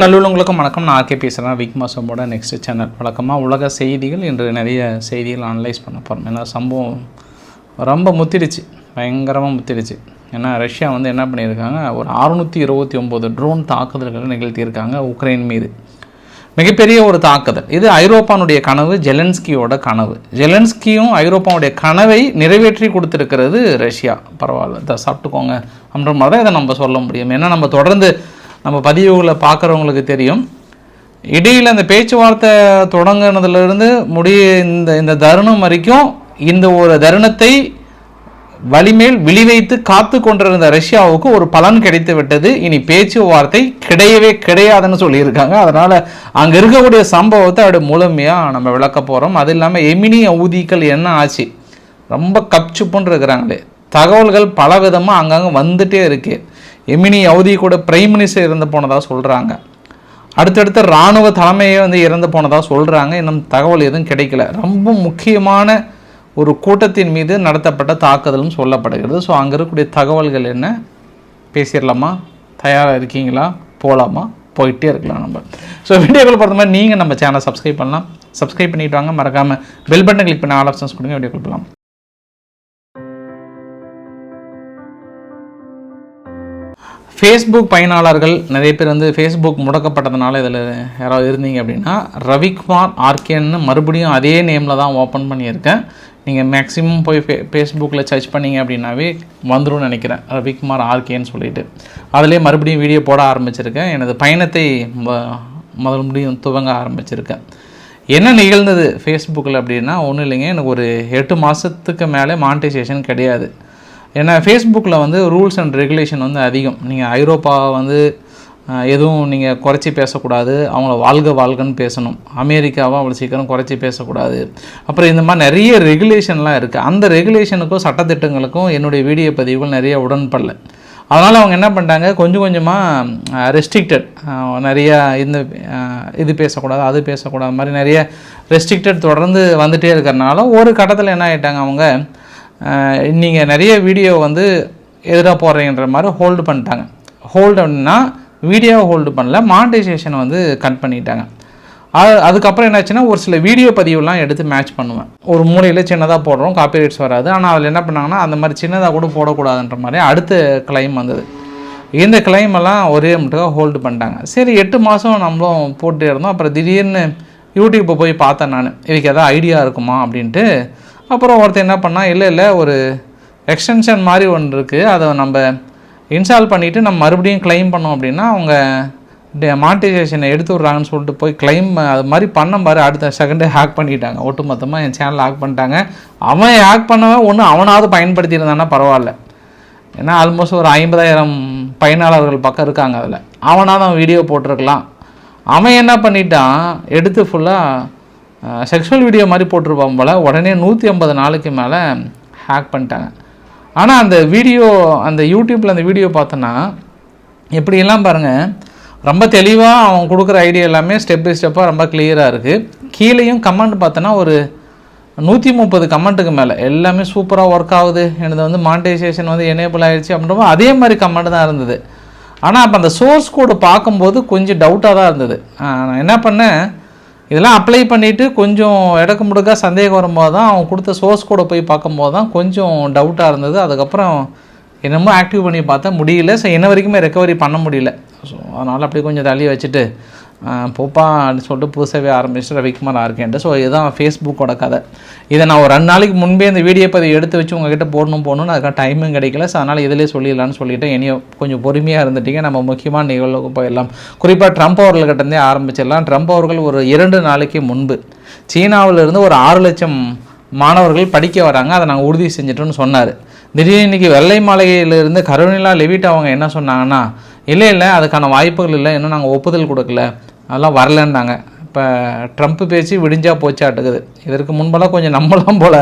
நல்லுள்ளவங்களுக்கும் வணக்கம். நான் ஆர்கே பேசுகிறேன் விக் மாசமோட நெக்ஸ்ட் சேனல் வழக்கமாக உலக செய்திகள் இன்று நிறைய செய்திகள் அனலைஸ் பண்ண போகிறோம் ஏன்னா சம்பவம் ரொம்ப முத்திடுச்சு. பயங்கரமாக முத்திடுச்சு. ஏன்னா ரஷ்யா வந்து என்ன பண்ணியிருக்காங்க? ஒரு அறுநூற்றி இருபத்தி ஒம்பது ட்ரோன் தாக்குதல்களை நிகழ்த்தியிருக்காங்க உக்ரைன் மீது. மிகப்பெரிய ஒரு தாக்குதல். இது ஐரோப்பானுடைய கனவு ஜெலன்ஸ்கியோட கனவு. ஜெலன்ஸ்கியும் ஐரோப்பாவுடைய கனவை நிறைவேற்றி கொடுத்துருக்கிறது ரஷ்யா. பரவாயில்ல. இதை சாப்பிட்டுக்கோங்க. அப்படின்ற மாதிரி தான் இதை நம்ம சொல்ல முடியும். ஏன்னா நம்ம தொடர்ந்து நம்ம பதிவுகளை பார்க்குறவங்களுக்கு தெரியும். இடையில் அந்த பேச்சுவார்த்தை தொடங்கினதுலேருந்து முடிய இந்த இந்த தருணம் வரைக்கும் இந்த ஒரு தருணத்தை வலிமேல் விழிவைத்து காத்து கொண்டிருந்த ரஷ்யாவுக்கு ஒரு பலன் கிடைத்து விட்டது. இனி பேச்சுவார்த்தை கிடையவே கிடையாதுன்னு சொல்லியிருக்காங்க. அதனால் அங்கே இருக்கக்கூடிய சம்பவத்தை அப்படி முழுமையாக நம்ம விளக்க போகிறோம் அது இல்லாமல் எமினி ஊதிக்கள் என்ன ஆச்சு? ரொம்ப கப்சுப்புன்னு இருக்கிறாங்களே. தகவல்கள் பல விதமாக அங்கங்கே வந்துட்டே இருக்குது எமினி அவதி கூட பிரைம் மினிஸ்டர் இறந்து போனதாக சொல்கிறாங்க அடுத்தடுத்த இராணுவ தலைமையே வந்து இறந்து போனதாக சொல்கிறாங்க இன்னும் தகவல் எதுவும் கிடைக்கல. ரொம்ப முக்கியமான ஒரு கூட்டத்தின் மீது நடத்தப்பட்ட தாக்குதலும் சொல்லப்படுகிறது. ஸோ அங்கே இருக்கக்கூடிய தகவல்கள் என்ன? பேசிடலாமா? தயாராக இருக்கீங்களா? போகலாமா போயிட்டே இருக்கலாம் நம்ம. ஸோ வீடியோக்கள் பொறுத்த மாதிரி நீங்கள் நம்ம சேனலை சப்ஸ்கிரைப் பண்ணலாம். சப்ஸ்கிரைப் பண்ணிவிட்டு வாங்க. மறக்காமல் பெல் பட்டன் கிளிக் பண்ண ஆல் ஆப்ஷன்ஸ் கொடுங்க. வீடியோ கொடுக்கலாம் ஃபேஸ்புக் பயனாளர்கள் நிறைய பேர் வந்து ஃபேஸ்புக் முடக்கப்பட்டதுனால இதில் யாராவது இருந்தீங்க அப்படின்னா ரவிக்குமார் ஆர்கேன்னு மறுபடியும் அதே நேமில் தான் ஓப்பன் பண்ணியிருக்கேன். நீங்கள் மேக்ஸிமம் போய் ஃபே ஃபேஸ்புக்கில் சர்ச் பண்ணீங்க அப்படின்னாவே வந்துடும் நினைக்கிறேன். ரவிக்குமார் ஆர்கேன்னு சொல்லிட்டு. அதிலே மறுபடியும் வீடியோ போட ஆரம்பிச்சிருக்கேன். எனது பயணத்தை ம- முதல் முடியும் துவங்க ஆரம்பிச்சிருக்கேன். என்ன நிகழ்ந்தது ஃபேஸ்புக்கில் அப்படின்னா ஒன்றும் இல்லைங்க. எனக்கு ஒரு எட்டு மாதத்துக்கு மேலே மானிட்டைசேஷன் கிடையாது. ஏன்னா ஃபேஸ்புக்கில் வந்து ரூல்ஸ் அண்ட் ரெகுலேஷன் வந்து அதிகம். நீங்கள் ஐரோப்பா வந்து எதுவும் நீங்கள் குறைச்சி பேசக்கூடாது. அவங்கள வாழ்க வாழ்கன்னு பேசணும். அமெரிக்காவை அவ்வளோ சீக்கிரம் குறைச்சி பேசக்கூடாது. அப்புறம் இந்த மாதிரி நிறைய ரெகுலேஷன்லாம் இருக்குது அந்த ரெகுலேஷனுக்கும் சட்டத்திட்டங்களுக்கும் என்னுடைய வீடியோ பதிவுகள் நிறைய உடன்படல. அதனால் அவங்க என்ன பண்ணிட்டாங்க? கொஞ்சம் கொஞ்சமாக ரெஸ்ட்ரிக்டட் நிறையா இந்த இது பேசக்கூடாது அது பேசக்கூடாது மாதிரி நிறைய ரெஸ்ட்ரிக்டட் தொடர்ந்து வந்துகிட்டே இருக்கிறனால ஒரு கட்டத்தில் என்ன ஆகிட்டாங்க அவங்க? நீங்கள் நிறைய வீடியோ வந்து எதிராக போடுறீங்கன்ற மாதிரி ஹோல்டு பண்ணிட்டாங்க. ஹோல்டு அப்படின்னா வீடியோவை ஹோல்டு பண்ணல மானிட்டைசேஷனை வந்து கட் பண்ணிட்டாங்க. அது அதுக்கப்புறம் என்னாச்சுன்னா ஒரு சில வீடியோ பதிவுலாம் எடுத்து மேட்ச் பண்ணுவேன். ஒரு மூலையில் சின்னதாக போடுறோம் காப்பிரைட்ஸ் வராது. ஆனால் அதில் என்ன பண்ணாங்கன்னா அந்த மாதிரி சின்னதாக கூட போடக்கூடாதுன்ற மாதிரி அடுத்த கிளைம் வந்தது. இந்த கிளைமெல்லாம் ஒரே மட்டும் ஹோல்டு பண்ணிட்டாங்க. சரி எட்டு மாதம் நம்மளும் போட்டு இருந்தோம். அப்புறம் திடீர்னு யூடியூப்பை போய் பார்த்தேன் நான். இதுக்கு எதாவது ஐடியா இருக்குமா அப்படின்ட்டு அப்புறம் ஒருத்தர் என்ன பண்ணால் இல்லை இல்லை ஒரு எக்ஸ்டென்ஷன் மாதிரி ஒன்று இருக்குது அதை நம்ம இன்ஸ்டால் பண்ணிவிட்டு நம்ம மறுபடியும் கிளைம் பண்ணோம் அப்படின்னா அவங்க மானிட்டைசேஷனை எடுத்து விட்றாங்கன்னு சொல்லிட்டு போய் கிளைம் அது மாதிரி பண்ண பாரு. அடுத்த செகண்டே ஹேக் பண்ணிட்டாங்க. ஒட்டுமொத்தமாக என் சேனல் ஹேக் பண்ணிட்டாங்க. அவன் ஹேக் பண்ணவன் ஒன்று அவனாவது பயன்படுத்தியிருந்தானா பரவாயில்ல. ஏன்னா ஆல்மோஸ்ட் ஒரு ஐம்பதாயிரம் பயனாளர்கள் பக்கம் இருக்காங்க அதில். அவனாவது அவன் வீடியோ போட்டிருக்கலாம். அவன் என்ன பண்ணிட்டான்? எடுத்து ஃபுல்லாக செக்ஷுவல் வீடியோ மாதிரி போட்டிருப்பான் போல் உடனே நூற்றி ஐம்பது நாளைக்கு மேலே ஹேக் பண்ணிட்டாங்க. ஆனால் அந்த வீடியோ அந்த யூடியூப்பில் அந்த வீடியோ பார்த்தோன்னா எப்படியெல்லாம் பாருங்கள் ரொம்ப தெளிவாக அவன் கொடுக்குற ஐடியா எல்லாமே ஸ்டெப் பை ஸ்டெப்பாக ரொம்ப கிளியராக இருக்குது கீழேயும் கமெண்ட் பார்த்தோன்னா ஒரு நூற்றி முப்பது கமெண்ட்டுக்கு மேலே. எல்லாமே சூப்பராக ஒர்க் ஆகுது. எனது வந்து மானிட்டைசேஷன் வந்து எனேபிள் ஆகிடுச்சு அப்படின்றப்போ அதே மாதிரி கமெண்ட் தான் இருந்தது. ஆனால் அப்போ அந்த சோர்ஸ் கோடு பார்க்கும்போது கொஞ்சம் டவுட்டாக தான் இருந்தது. நான் என்ன பண்ணேன் இதெல்லாம் அப்ளை பண்ணிவிட்டு கொஞ்சம் இடக்கு முடுக்கா சந்தேகம் வரும்போது தான் அவன் கொடுத்த சோர்ஸ் கூட போய் பார்க்கும்போது தான் கொஞ்சம் டவுட்டாக இருந்தது. அதுக்கப்புறம் என்னமோ ஆக்டிவ் பண்ணி பார்த்தா முடியல. ஸோ என்ன வரைக்குமே ரெக்கவரி பண்ண முடியல. ஸோ அதனால் அப்படியே கொஞ்சம் தள்ளி வச்சுட்டு போப்பா அப்படின்னு சொல்லிட்டு புதுசாகவே ஆரம்பிச்சுட்டு ரவிக்குமார் ஆர்கேன்ட்டு ஸோ இதுதான் ஃபேஸ்புக்கோட கதை. இதை நான் ஒரு ரெண்டு நாளைக்கு முன்பே இந்த வீடியோ பதிவு எடுத்து வச்சு உங்ககிட்ட போடணும் போகணும்னு அதுக்காக டைமும் கிடைக்கல. ஸோ அதனால் இதிலே சொல்லிடலான்னு சொல்லிவிட்டு இனியும் கொஞ்சம் பொறுமையாக இருந்துட்டீங்க. நம்ம முக்கியமான நிகழ்வுக்கு போயிடலாம். குறிப்பாக ட்ரம்ப் அவர்கள்கிட்டருந்தே ஆரம்பிச்சிடலாம். ட்ரம்ப் அவர்கள் ஒரு இரண்டு நாளைக்கு முன்பு சீனாவிலிருந்து ஒரு ஆறு லட்சம் மாணவர்கள் படிக்க வராங்க. அதை நாங்கள் உறுதி செஞ்சிட்டோன்னு சொன்னார். திடீர்னு இன்னைக்கு வெள்ளை மாளிகையிலிருந்து கருணிலா லெவிட் அவங்க என்ன சொன்னாங்கன்னா இல்லை இல்லை அதுக்கான வாய்ப்புகள் இல்லை. இன்னும் நாங்கள் ஒப்புதல் கொடுக்கல. அதெல்லாம் வரலன்னாங்க. இப்போ ட்ரம்ப் பேச்சு விடிஞ்சா போச்சாட்டுக்குது. இதற்கு முன்பெல்லாம் கொஞ்சம் நம்மளாம் போல்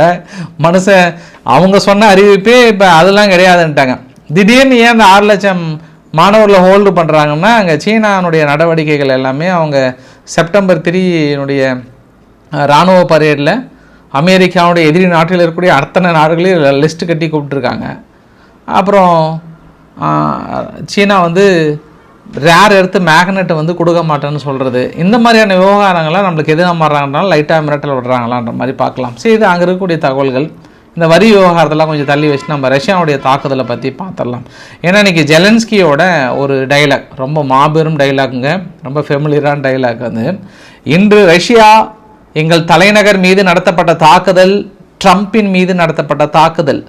மனுஷன் அவங்க சொன்ன அறிவிப்பே இப்போ அதெல்லாம் கிடையாதுன்ட்டாங்க. திடீர்னு ஏன் அந்த ஆறு லட்சம் மாணவர்களை ஹோல்டு பண்ணுறாங்கன்னா அங்கே சீனானுடைய நடவடிக்கைகள் எல்லாமே அவங்க செப்டம்பர் த்ரீனுடைய இராணுவ பரேடில் அமெரிக்காவுடைய எதிரி நாட்டில் இருக்கக்கூடிய அத்தனை நாடுகளையும் லிஸ்ட்டு கட்டி கூப்பிட்டுருக்காங்க. அப்புறம் சீனா வந்து ரேர் எடுத்து மேக்னெட்டை வந்து கொடுக்க மாட்டேன்னு சொல்கிறது இந்த மாதிரியான விவகாரங்கள்லாம் நம்மளுக்கு எது மாறுறாங்கனாலும் லைட்டாக மிரட்டல் விடுறாங்களான்ற மாதிரி பார்க்கலாம். சரி இது அங்கே இருக்கக்கூடிய தகவல்கள். இந்த வரி விவகாரத்தெல்லாம் கொஞ்சம் தள்ளி வச்சு நம்ம ரஷ்யாவுடைய தாக்குதலை பற்றி பார்த்துடலாம். ஏன்னா இன்றைக்கி ஜெலன்ஸ்கியோட ஒரு டைலாக் ரொம்ப மாபெரும் டைலாக்குங்க ரொம்ப ஃபெமிலியரான டைலாக் வந்து இன்று ரஷ்யா எங்கள் தலைநகர் மீது நடத்தப்பட்ட தாக்குதல் ட்ரம்பின் மீது நடத்தப்பட்ட தாக்குதல்.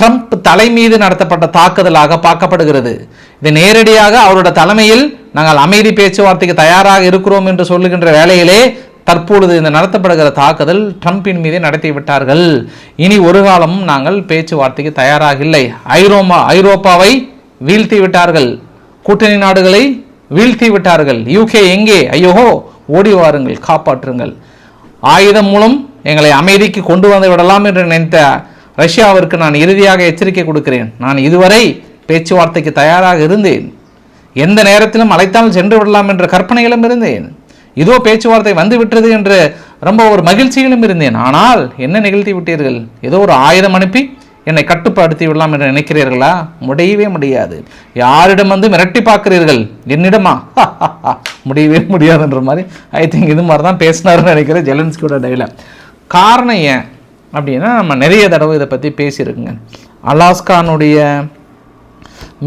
ட்ரம்ப் தலை மீது நடத்தப்பட்ட தாக்குதலாக பார்க்கப்படுகிறது. இது நேரடியாக அவரோட தலைமையில் நாங்கள் அமைதி பேச்சுவார்த்தைக்கு தயாராக இருக்கிறோம் என்று சொல்லுகின்ற வேளையிலே தற்பொழுது இந்த நடத்தப்படுகிற தாக்குதல் ட்ரம்பின் மீதே நடத்திவிட்டார்கள் இனி ஒரு காலமும் நாங்கள் பேச்சுவார்த்தைக்கு தயாராக இல்லை. ஐரோமா ஐரோப்பாவை வீழ்த்தி விட்டார்கள். கூட்டணி நாடுகளை வீழ்த்தி விட்டார்கள். யூகே எங்கே? ஐயோஹோ ஓடி வாருங்கள் காப்பாற்றுங்கள். ஆயுதம் மூலம் எங்களை அமைதிக்கு கொண்டு வந்து விடலாம் என்று நினைத்த ரஷ்யாவிற்கு நான் இறுதியாக எச்சரிக்கை கொடுக்கிறேன். நான் இதுவரை பேச்சுவார்த்தைக்கு தயாராக இருந்தேன். எந்த நேரத்திலும் அழைத்தால் சென்று விடலாம் என்ற கற்பனையிலும் இருந்தேன். இதோ பேச்சுவார்த்தை வந்து விட்டது என்று ரொம்ப ஒரு மகிழ்ச்சியிலும் இருந்தேன். ஆனால் என்ன நிகழ்த்தி விட்டீர்கள்? ஏதோ ஒரு ஆயுதம் அனுப்பி என்னை கட்டுப்படுத்தி விடலாம் என்று நினைக்கிறீர்களா? முடியவே முடியாது. யாரிடம் வந்து மிரட்டி பார்க்கிறீர்கள்? என்னிடமா? முடியவே முடியாதுன்ற மாதிரி ஐ திங்க் இது மாதிரி தான் பேசினாருன்னு நினைக்கிறேன். ஜெலன்ஸ்கியோட டைலாக் காரணம் ஏன்? அப்படின்னா நம்ம நிறைய தடவை இதை பற்றி பேசியிருக்குங்க. அலாஸ்கானுடைய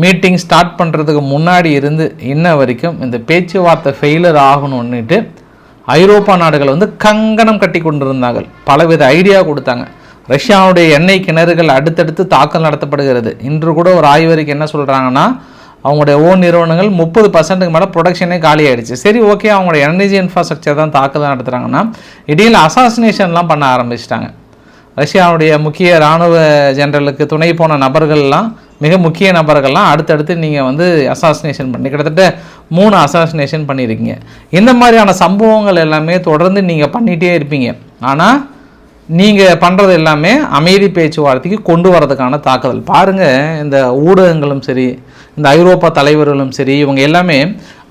மீட்டிங் ஸ்டார்ட் பண்ணுறதுக்கு முன்னாடி இருந்து இன்ன வரைக்கும் இந்த பேச்சுவார்த்தை ஃபெயிலர் ஆகணும்னுட்டு ஐரோப்பா நாடுகள் வந்து கங்கணம் கட்டி கொண்டிருந்தார்கள். பலவித ஐடியா கொடுத்தாங்க. ரஷ்யாவுடைய எண்ணெய் கிணறுகள் அடுத்தடுத்து தாக்கல் நடத்தப்படுகிறது. இன்று கூட ஒரு ஆய்வறிக்கை என்ன சொல்கிறாங்கன்னா அவங்களுடைய ஓன் நிறுவனங்கள் முப்பது பர்சன்ட்டுக்கு மேலே ப்ரொடக்ஷனே காலி ஆயிடுச்சு. சரி ஓகே அவங்களோட எனர்ஜி இன்ஃப்ராஸ்ட்ரக்சர் தான் தாக்குதல் நடத்துகிறாங்கன்னா இடையில் அசாசினேஷன்லாம் பண்ண ஆரம்பிச்சிட்டாங்க. ரஷ்யாவுடைய முக்கிய இராணுவ ஜெனரலுக்கு துணை போன நபர்கள்லாம் மிக முக்கிய நபர்கள்லாம் அடுத்தடுத்து நீங்கள் வந்து அசாசினேஷன் பண்ணி கிட்டத்தட்ட மூணு அசாசினேஷன் பண்ணியிருக்கீங்க. இந்த மாதிரியான சம்பவங்கள் எல்லாமே தொடர்ந்து நீங்கள் பண்ணிகிட்டே இருப்பீங்க. ஆனால் நீங்கள் பண்ணுறது எல்லாமே அமைதி பேச்சுவார்த்தைக்கு கொண்டு வரதுக்கான தாக்குதல். பாருங்கள் இந்த ஊடகங்களும் சரி இந்த ஐரோப்பா தலைவர்களும் சரி இவங்க எல்லாமே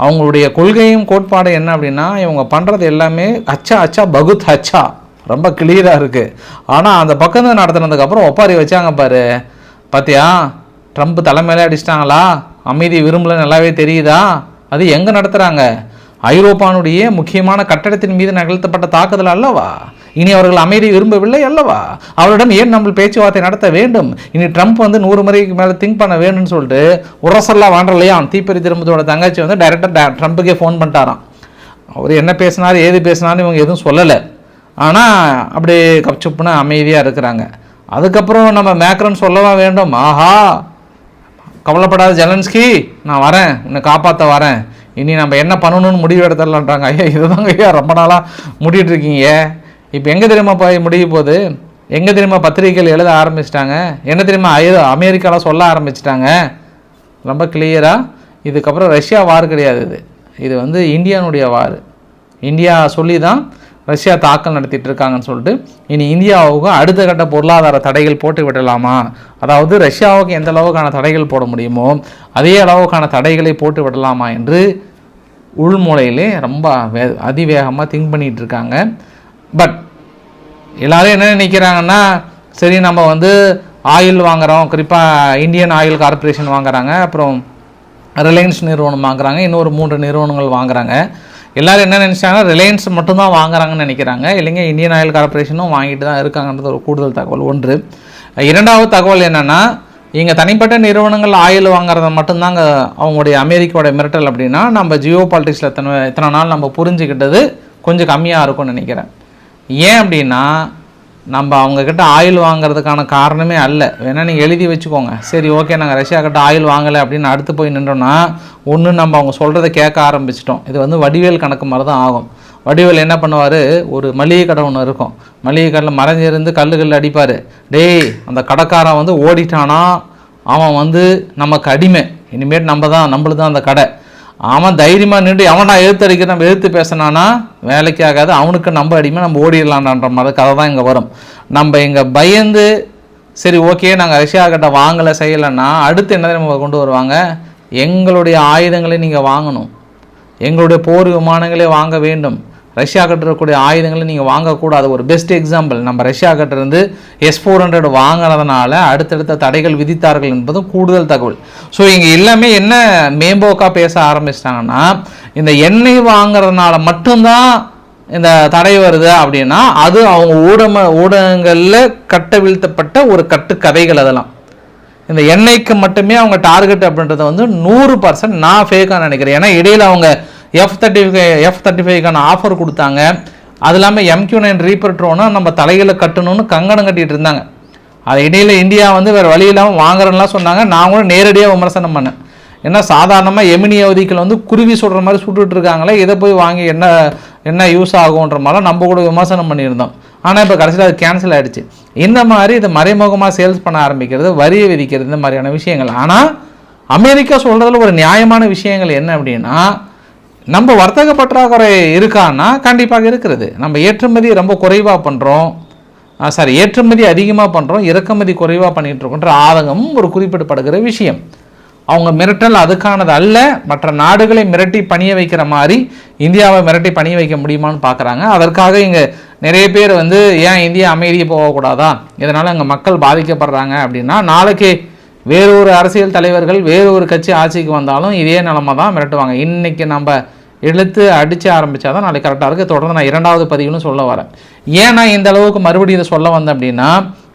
அவங்களுடைய கொள்கையும் கோட்பாடு என்ன அப்படின்னா இவங்க பண்ணுறது எல்லாமே அச்சா அச்சா பகுத் அச்சா. ரொம்ப கிளியராக இருக்குது ஆனால் அந்த பக்கம் நடத்துனதுக்கப்புறம் ஒப்பாரி வச்சாங்க பாரு. பார்த்தியா ட்ரம்ப் தலைமையிலே அடிச்சிட்டாங்களா? அமைதி விரும்பல நல்லாவே தெரியுதா? அது எங்கே நடத்துகிறாங்க ஐரோப்பானுடைய முக்கியமான கட்டடத்தின் மீது நிகழ்த்தப்பட்ட தாக்குதல் அல்லவா? இனி அவர்கள் அமைதி விரும்பவில்லை அல்லவா? அவரிடம் ஏன் நம்ம பேச்சுவார்த்தை நடத்த வேண்டும்? இனி ட்ரம்ப் வந்து நூறு முறைக்கு மேலே திங்க் பண்ண வேணும்னு சொல்லிட்டு உரசல்லா வாண்டலையா தீப்பறி திரும்பத்தோட தங்கச்சி வந்து டைரெக்டாக ட்ரம்ப்புக்கே ஃபோன் பண்ணிட்டாராம். அவர் என்ன பேசினார் ஏது பேசினாலும் இவங்க எதுவும் சொல்லலை. ஆனால் அப்படி கப்சுப்புன்னு அமைதியாக இருக்கிறாங்க. அதுக்கப்புறம் நம்ம மேக்ரன் சொல்லவா வேண்டும்? ஆஹா! கவலைப்படாத ஜெலன்ஸ்கி நான் வரேன். உன்னை காப்பாற்ற வரேன். இனி நம்ம என்ன பண்ணணும்னு முடிவு எடுத்துடலான்றாங்க. ஐயா இதுதாங்க ஐயா ரொம்ப நாளாக முடிட்டு இருக்கீங்க இப்போ எங்கே தெரியுமா போய் முடிய போகுது? எங்கே தெரியுமா பத்திரிகைகள் எழுத ஆரம்பிச்சிட்டாங்க? என்ன தெரியுமா ஐ அமெரிக்காவில் சொல்ல ஆரம்பிச்சிட்டாங்க? ரொம்ப கிளியராக இதுக்கப்புறம் ரஷ்யா வார் கிடையாது இது. இது வந்து இந்தியானுடைய வார். இந்தியா சொல்லி தான் ரஷ்யா தாக்கல் நடத்திட்டு இருக்காங்கன்னு சொல்லிட்டு இனி இந்தியாவுக்கு அடுத்த கட்ட பொருளாதார தடைகள் போட்டு விடலாமா? அதாவது ரஷ்யாவுக்கு எந்த அளவுக்கான தடைகள் போட முடியுமோ அதே அளவுக்கான தடைகளை போட்டு விடலாமா என்று உள்மூலையிலே ரொம்ப வே அதிவேகமாக திங்க் பண்ணிகிட்டு இருக்காங்க பட் எல்லோரும் என்ன நினைக்கிறாங்கன்னா சரி நம்ம வந்து ஆயில் வாங்குறோம். குறிப்பாக இந்தியன் ஆயில் கார்ப்பரேஷன் வாங்குறாங்க. அப்புறம் ரிலையன்ஸ் நிறுவனம் வாங்குறாங்க. இன்னொரு மூன்று நிறுவனங்கள் வாங்குறாங்க. எல்லாரும் என்ன நினச்சாங்கன்னா ரிலையன்ஸ் மட்டும்தான் வாங்குறாங்கன்னு நினைக்கிறாங்க. இல்லைங்க இந்தியன் ஆயில் கார்ப்பரேஷனும் வாங்கிட்டு தான் இருக்காங்கன்றது ஒரு கூடுதல் தகவல் ஒன்று. இரண்டாவது தகவல் என்னென்னா இங்கே தனிப்பட்ட நிறுவனங்கள் ஆயில் வாங்குறத மட்டும்தாங்க அவங்களுடைய அமெரிக்காவோட மிரட்டல் அப்படின்னா நம்ம ஜியோ பாலிட்டிக்ஸில் இத்தனை இத்தனை நாள் நம்ம புரிஞ்சுக்கிட்டது கொஞ்சம் கம்மியாக இருக்கும்னு நினைக்கிறேன். ஏன் அப்படின்னா நம்ம அவங்கக்கிட்ட ஆயில் வாங்குறதுக்கான காரணமே அல்ல. வேணால் நீங்கள் எழுதி வச்சுக்கோங்க. சரி ஓகே நாங்கள் ரஷ்யாக்கிட்ட ஆயில் வாங்கலை அப்படின்னு அடுத்து போய் நின்றோன்னா ஒன்று நம்ம அவங்க சொல்கிறத கேட்க ஆரம்பிச்சிட்டோம். இது வந்து வடிவேல் கணக்கு மாதிரி தான் ஆகும். வடிவேல் என்ன பண்ணுவார்? ஒரு மளிகை கடை ஒன்று இருக்கும். மளிகை கடையில் மறைஞ்சிருந்து கல்லுகள் அடிப்பார். டேய் அந்த கடைக்காரன் வந்து ஓடிட்டானா? அவன் வந்து நமக்கு அடிமை. இனிமேட்டு நம்ம தான் நம்மளுது தான் அந்த கடை. அவன் தைரியமாக நின்று அவனா எழுத்து நம்ம எழுத்து பேசினானா வேலைக்கு ஆகாது அவனுக்கு நம்ம அடிமை நம்ம ஓடிடலான்ற மாதிரி கதை தான் இங்கே வரும். நம்ம இங்கே பயந்து சரி ஓகே நாங்கள் ரஷ்யா கிட்ட வாங்கலை செய்யலைன்னா அடுத்து என்ன நம்ம கொண்டு வருவாங்க? எங்களுடைய ஆயுதங்களை நீங்கள் வாங்கணும். எங்களுடைய போர் விமானங்களே வாங்க வேண்டும். ரஷ்யா கிட்ட ஆயுதங்களை நீங்கள் வாங்கக்கூடாது. ஒரு பெஸ்ட் எக்ஸாம்பிள் நம்ம ரஷ்யா கிட்டேருந்து எஸ் ஃபோர் ஹண்ட்ரட் வாங்கினதுனால அடுத்தடுத்த தடைகள் விதித்தார்கள் என்பதும் கூடுதல் தகவல். ஸோ இங்கே எல்லாமே என்ன மேம்போக்காக பேச ஆரம்பிச்சிட்டாங்கன்னா இந்த எண்ணெய் வாங்குறதுனால மட்டும்தான் இந்த தடை வருது அப்படின்னா அது அவங்க ஊடம ஊடகங்களில் கட்ட வீழ்த்தப்பட்ட ஒரு கட்டுக்கதைகள் அதெல்லாம். இந்த எண்ணெய்க்கு மட்டுமே அவங்க டார்கெட் அப்படின்றத வந்து நூறு பர்சன்ட் நான் ஃபேக்காக நினைக்கிறேன். ஏன்னா இடையில் அவங்க F thirty five F thirty ஃபைவ்க்கான offer கொடுத்தாங்க. அது இல்லாமல் எம்கியூ நைன் ரீப்பர் ட்ரோனை நம்ம தலைகளை கட்டணும்னு கங்கணம் கட்டிட்டு இருந்தாங்க. அது இடையில் இந்தியா வந்து வேறு வழி இல்லாமல் வாங்குறேன்லாம் சொன்னாங்க. நான் கூட நேரடியாக விமர்சனம் பண்ணேன். ஏன்னா சாதாரணமாக எமினி அவதிகள் வந்து குருவி சுடுற மாதிரி சுட்டுட்டு இருக்காங்களே இதை போய் வாங்கி என்ன என்ன யூஸ் ஆகுன்ற மாதிரிலாம் நம்ம கூட விமர்சனம் பண்ணியிருந்தோம். ஆனால் இப்போ கடைசியில் அது கேன்சல் ஆகிடுச்சு இந்த மாதிரி இதை மறைமுகமாக சேல்ஸ் பண்ண ஆரம்பிக்கிறது வரியை விதிக்கிறது இந்த மாதிரியான விஷயங்கள். ஆனால் அமெரிக்கா சொல்கிறதுல ஒரு நியாயமான விஷயங்கள் என்ன அப்படின்னா நம்ம வர்த்தக பற்றாக்குறை இருக்கான்னா கண்டிப்பாக இருக்கிறது. நம்ம ஏற்றுமதி ரொம்ப குறைவாக பண்ணுறோம் சாரி ஏற்றுமதி அதிகமாக பண்ணுறோம் இறக்குமதி குறைவாக பண்ணிகிட்டு இருக்கோன்ற ஆதங்கமும் ஒரு குறிப்பிடப்படுகிற விஷயம். அவங்க மிரட்டல் அதுக்கானது அல்ல. மற்ற நாடுகளை மிரட்டி பணிய வைக்கிற மாதிரி இந்தியாவை மிரட்டி பணிய வைக்க முடியுமான்னு பார்க்குறாங்க. அதற்காக இங்கே நிறைய பேர் வந்து ஏன் இந்தியா அமைதியை போகக்கூடாதா? இதனால் அங்கே மக்கள் பாதிக்கப்படுறாங்க. அப்படின்னா நாளைக்கு வேறு ஒரு அரசியல் தலைவர்கள் வேறு ஒரு கட்சி ஆட்சிக்கு வந்தாலும் இதே நிலமை தான் மிரட்டுவாங்க. இன்றைக்கி நம்ம இழுத்து அடித்து ஆரம்பித்தா தான் நாளைக்கு கரெக்டாக இருக்குது தொடர்ந்து நான் இரண்டாவது பதிவுன்னு சொல்ல வரேன். ஏன் நான் இந்த அளவுக்கு மறுபடியும் இதை சொல்ல வந்தேன் அப்படின்னா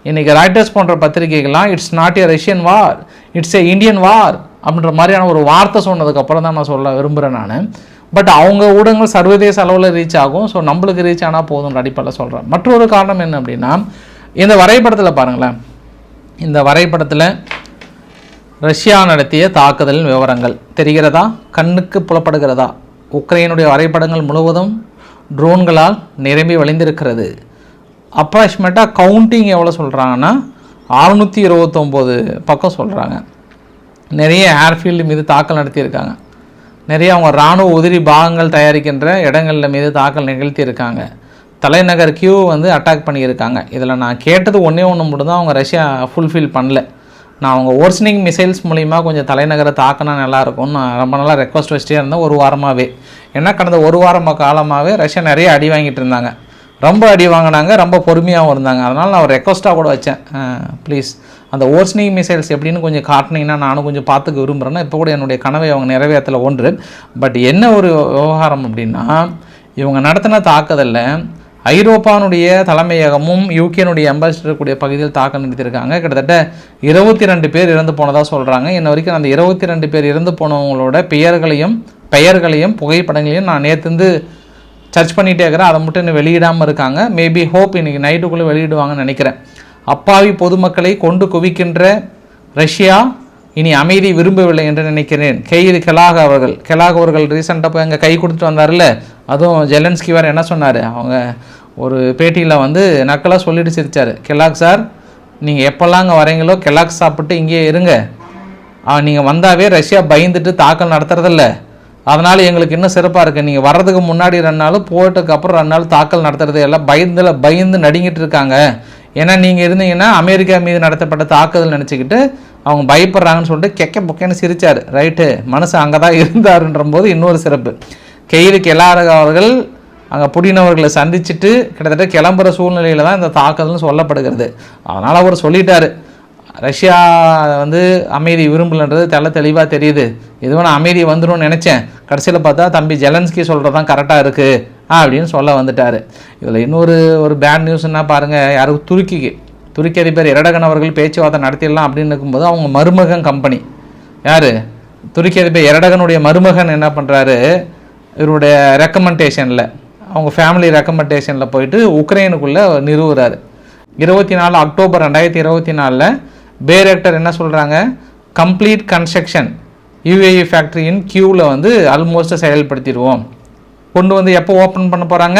இன்றைக்கி ராய்டர்ஸ் போன்ற பத்திரிகைகள்லாம் it's not a Russian war it's a Indian war அப்படின்ற மாதிரியான ஒரு வார்த்தை சொன்னதுக்கப்புறம் தான் நான் சொல்ல விரும்புகிறேன் நான். பட் அவங்க ஊடகங்கள் சர்வதேச அளவில் ரீச் ஆகும். ஸோ நம்மளுக்கு ரீச் ஆனால் போதும் அடிப்படையில் சொல்கிறேன் மற்றொரு காரணம் என்ன அப்படின்னா இந்த வரைபடத்தில் பாருங்களேன். இந்த வரைபடத்தில் ரஷ்யா நடத்திய தாக்குதலின் விவரங்கள் தெரிகிறதா? கண்ணுக்கு புலப்படுகிறதா? உக்ரைனுடைய வரைபடங்கள் முழுவதும் ட்ரோன்களால் நிரம்பி வழிந்திருக்கிறது. அப்ராக்சிமேட்டாக கவுண்டிங் எவ்வளோ சொல்கிறாங்கன்னா அறுநூற்றி இருபத்தொம்போது பக்கம் சொல்கிறாங்க நிறைய ஏர்ஃபீல்டு மீது தாக்கல் நடத்தியிருக்காங்க. நிறைய அவங்க இராணுவ உதிரி பாகங்கள் தயாரிக்கின்ற இடங்களில் மீது தாக்கல் நிகழ்த்தியிருக்காங்க. தலைநகர் கியூ வந்து அட்டாக் பண்ணியிருக்காங்க. இதில் நான் கேட்டது ஒன்றே ஒன்று மட்டும் தான் அவங்க ரஷ்யா ஃபுல்ஃபில் பண்ணல. நான் அவங்க ஓர்சனிங் மிசைல்ஸ் மூலிமா கொஞ்சம் தலைநகரை தாக்கினா நல்லாயிருக்கும்னு நான் ரொம்ப நல்லா ரெக்வஸ்ட் வச்சுட்டே இருந்தேன் ஒரு வாரமாகவே ஏன்னா கடந்த ஒரு வாரம் காலமாகவே ரஷ்யா நிறைய அடி வாங்கிட்டு இருந்தாங்க. ரொம்ப அடி வாங்கினாங்க ரொம்ப பொறுமையாகவும் இருந்தாங்க. அதனால் நான் ஒரு ரெக்வஸ்ட்டாக கூட வச்சேன். ப்ளீஸ் அந்த ஓர்ஸ்னிங் மிசைல்ஸ் எப்படின்னு கொஞ்சம் காட்டினீங்கன்னா நானும் கொஞ்சம் பார்த்துக்க விரும்புகிறேன்னா இப்போ கூட என்னுடைய கனவை அவங்க நிறைவேற்றல ஒன்று. பட் என்ன ஒரு விவகாரம் அப்படின்னா இவங்க நடத்தின தாக்குதலில் ஐரோப்பானுடைய தலைமையகமும் யூகேனுடைய அம்பாசிடர் கூடிய பகுதியில் தாக்கம் நடத்தியிருக்காங்க கிட்டத்தட்ட இருபத்தி ரெண்டு பேர் இறந்து போனதாக சொல்கிறாங்க இன்ன வரைக்கும் அந்த இருபத்தி ரெண்டு பேர் இறந்து போனவங்களோட பெயர்களையும் பெயர்களையும் புகைப்படங்களையும் நான் நேற்று சர்ச் பண்ணிகிட்டே இருக்கிறேன். அதை மட்டும் இன்னும் வெளியிடாமல் இருக்காங்க. மேபி ஹோப் இன்றைக்கி நைட்டுக்குள்ளே வெளியிடுவாங்கன்னு நினைக்கிறேன். அப்பாவி பொதுமக்களை கொண்டு குவிக்கின்ற ரஷ்யா இனி அமைதி விரும்பவில்லை என்று நினைக்கிறேன். கெயில் கெலாக் அவர்கள் கெலாக் அவர்கள் ரீசெண்டாக போய் அங்கே கை கொடுத்துட்டு வந்தார்ல அதுவும் ஜெலன்ஸ்கி வேறு என்ன சொன்னார்? அவங்க ஒரு பேட்டியில் வந்து நக்கலாக சொல்லிட்டு சிரித்தார் கெலாக் சார் நீங்கள் எப்போல்லாம் அங்கே வரீங்களோ கெலாக் சாப்பிட்டு இங்கேயே இருங்க. நீங்கள் வந்தாவே ரஷ்யா பயந்துட்டு தாக்கல் நடத்துறதில்ல. அதனால் எங்களுக்கு இன்னும் சிறப்பாக இருக்குது நீங்கள் வர்றதுக்கு முன்னாடி ரெண்டு நாள் போயிட்டுக்கு அப்புறம் ரெண்டு நாள் தாக்கல் நடத்துறது எல்லாம் பயந்துல பயந்து நடுங்கிட்டு இருக்காங்க. ஏன்னா நீங்கள் இருந்தீங்கன்னா அமெரிக்கா மீது நடத்தப்பட்ட தாக்குதல் நினச்சிக்கிட்டு அவங்க பயப்படுறாங்கன்னு சொல்லிட்டு கெக்க பொக்கேன்னு சிரித்தார் ரைட்டு மனசு அங்கே தான் இருந்தாருன்ற போது இன்னொரு சிறப்பு. கெயிலுக்கு எல்லாரும் அவர்கள் அங்கே புடினவர்களை சந்திச்சுட்டு கிட்டத்தட்ட கிளம்புற சூழ்நிலையில் தான் இந்த தாக்குதல்னு சொல்லப்படுகிறது. அதனால் அவர் சொல்லிட்டார். ரஷ்யா வந்து அமைதி விரும்பலன்றது தெள்ள தெளிவாக தெரியுது. எதுவும் நான் அமைதி வந்துடும் நினச்சேன். கடைசியில் பார்த்தா தம்பி ஜெலன்ஸ்கி சொல்கிறது தான் கரெக்டாக இருக்குது அப்படின்னு சொல்ல வந்துட்டார். இதில் இன்னொரு ஒரு பேட் நியூஸ்னா பாருங்கள் யாருக்கும் துருக்கிக்கு துருக்கி அதிபர் இரடகன் அவர்கள் பேச்சுவார்த்தை நடத்திடலாம் அப்படின்னு இருக்கும்போது அவங்க மருமகன் கம்பெனி யார்? துருக்கி அதிபர் இரடகனுடைய மருமகன் என்ன பண்ணுறாரு இவருடைய ரெக்கமெண்டேஷனில் அவங்க ஃபேமிலி ரெக்கமெண்டேஷனில் போயிட்டு உக்ரைனுக்குள்ளே நிறுவுறாரு. இருபத்தி நாலு அக்டோபர் ரெண்டாயிரத்தி இருபத்தி நாலில் பேரக்டர் என்ன சொல்கிறாங்க கம்ப்ளீட் கன்ஸ்ட்ரக்ஷன் யூஏஇ ஃபேக்ட்ரியின் கியூவில் வந்து ஆல்மோஸ்ட்டு செயல்படுத்திடுவோம். கொண்டு வந்து எப்போ ஓப்பன் பண்ண போகிறாங்க